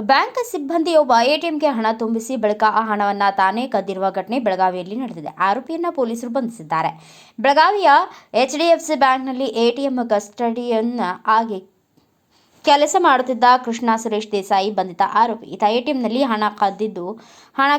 Bank ಸಿಬ್ಬಂದಿಯೊಬ್ಬ ಎಟಿಎಂಗೆ ಹಣ ತುಂಬಿಸಿ ಬಳಿಕ ಆ ಹಣವನ್ನು ತಾನೇ ಕದ್ದಿರುವ ಘಟನೆ ಬೆಳಗಾವಿಯಲ್ಲಿ ನಡೆದಿದೆ. ಆರೋಪಿಯನ್ನು ಪೊಲೀಸರು ಬಂಧಿಸಿದ್ದಾರೆ. ಬೆಳಗಾವಿಯ ಎಚ್ ಡಿ ಎಫ್ ಸಿ ಬ್ಯಾಂಕ್ನಲ್ಲಿ ಎಟಿಎಂ ಕಸ್ಟಡಿಯನ್ನು ಆಗಿ ಕೆಲಸ ಮಾಡುತ್ತಿದ್ದ ಕೃಷ್ಣ ಸುರೇಶ್ ದೇಸಾಯಿ ಬಂಧಿತ ಆರೋಪಿ. ಈತ ಎಟಿಎಂನಲ್ಲಿ ಹಣ ಕದ್ದಿದ್ದು, ಹಣ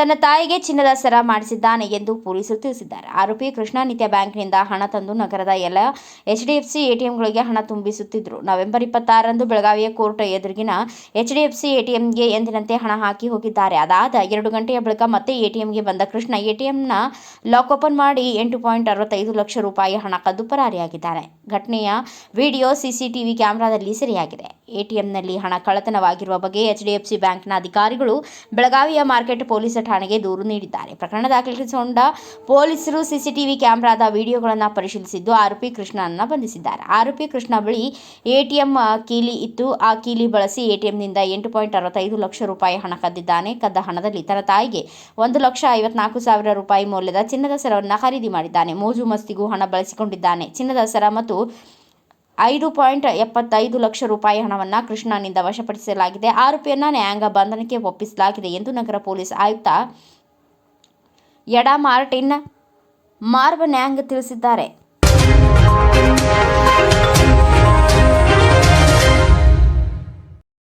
ತನ್ನ ತಾಯಿಗೆ ಚಿನ್ನದ ಸರ ಮಾಡಿಸಿದ್ದಾನೆ ಎಂದು ಪೊಲೀಸರು ತಿಳಿಸಿದ್ದಾರೆ. ಆರೋಪಿ ಕೃಷ್ಣ ನಿತ್ಯ ಬ್ಯಾಂಕ್ನಿಂದ ಹಣ ತಂದು ನಗರದ ಎಲ್ಲ ಎಚ್ ಡಿ ಎಫ್ ಸಿ ಎಟಿಎಂಗಳಿಗೆ ಹಣ ತುಂಬಿಸುತ್ತಿದ್ದರು ನವೆಂಬರ್ ಇಪ್ಪತ್ತಾರರಂದು ಬೆಳಗಾವಿಯ ಕೋರ್ಟ್ ಎದುರಿಗಿನ ಎಚ್ ಡಿ ಎಫ್ ಸಿ ಎಟಿಎಂಗೆ ಎಂದಿನಂತೆ ಹಣ ಹಾಕಿ ಹೋಗಿದ್ದಾರೆ. ಅದಾದ ಎರಡು ಗಂಟೆಯ ಬಳಿಕ ಮತ್ತೆ ಎಟಿಎಂಗೆ ಬಂದ ಕೃಷ್ಣ ಎಟಿಎಂನ ಲಾಕ್ ಓಪನ್ ಮಾಡಿ ಎಂಟು ಪಾಯಿಂಟ್ ಅರವತ್ತೈದು ಲಕ್ಷ ರೂಪಾಯಿ ಹಣ ಕದ್ದು ಪರಾರಿಯಾಗಿದ್ದಾನೆ. ಘಟನೆಯ ವಿಡಿಯೋ, ಸಿಸಿಟಿವಿ ಕ್ಯಾಮೆರಾದಲ್ಲಿ ಸೆರೆಯಾಗಿದೆ. ಎಟಿಎಂನಲ್ಲಿ ಹಣ ಕಳ್ಳತನವಾಗಿರುವ ಬಗ್ಗೆ ಎಚ್ಡಿಎಫ್ಸಿ ಬ್ಯಾಂಕ್ನ ಅಧಿಕಾರಿಗಳು ಬೆಳಗಾವಿಯ ಮಾರ್ಕೆಟ್ ಪೊಲೀಸ್ ಠಾಣೆಗೆ ದೂರು ನೀಡಿದ್ದಾರೆ. ಪ್ರಕರಣ ದಾಖಲಿಸಿಕೊಂಡ ಪೊಲೀಸರು ಸಿಸಿಟಿವಿ ಕ್ಯಾಮೆರಾದ ವಿಡಿಯೋಗಳನ್ನು ಪರಿಶೀಲಿಸಿದ್ದು ಆರೋಪಿ ಕೃಷ್ಣನನ್ನು ಬಂಧಿಸಿದ್ದಾರೆ. ಆರೋಪಿ ಕೃಷ್ಣ ಬಳಿ ಎಟಿಎಂ ಕೀಲಿ ಇತ್ತು. ಆ ಕೀಲಿ ಬಳಸಿ ಎಟಿಎಂನಿಂದ ಎಂಟು ಪಾಯಿಂಟ್ ಅರವತ್ತೈದು ಲಕ್ಷ ರೂಪಾಯಿ ಹಣ ಕದ್ದಿದ್ದಾನೆ. ಕದ್ದ ಹಣದಲ್ಲಿ ತನ್ನ ತಾಯಿಗೆ ಒಂದು ಲಕ್ಷ ಐವತ್ನಾಲ್ಕು ಸಾವಿರ ರೂಪಾಯಿ ಮೌಲ್ಯದ ಚಿನ್ನದ ಸರವನ್ನು ಖರೀದಿ ಮಾಡಿದ್ದಾನೆ. ಮೋಜು ಮಸ್ತಿಗೂ ಹಣ ಬಳಸಿಕೊಂಡಿದ್ದಾನೆ. ಚಿನ್ನದ ಸರ ಮತ್ತು ಐದು ಪಾಯಿಂಟ್ ಎಪ್ಪತ್ತೈದು ಲಕ್ಷ ರೂಪಾಯಿ ಹಣವನ್ನು ಕೃಷ್ಣನಿಂದ ವಶಪಡಿಸಲಾಗಿದೆ. ಆರೋಪಿಯನ್ನು ನ್ಯಾಯಾಂಗ ಬಂಧನಕ್ಕೆ ಒಪ್ಪಿಸಲಾಗಿದೆ ಎಂದು ನಗರ ಪೊಲೀಸ್ ಆಯುಕ್ತ ಎಡಾ ಮಾರ್ಟಿನ್ ಮಾರ್ಬ ನ್ಯಾಂಗ್ ತಿಳಿಸಿದ್ದಾರೆ.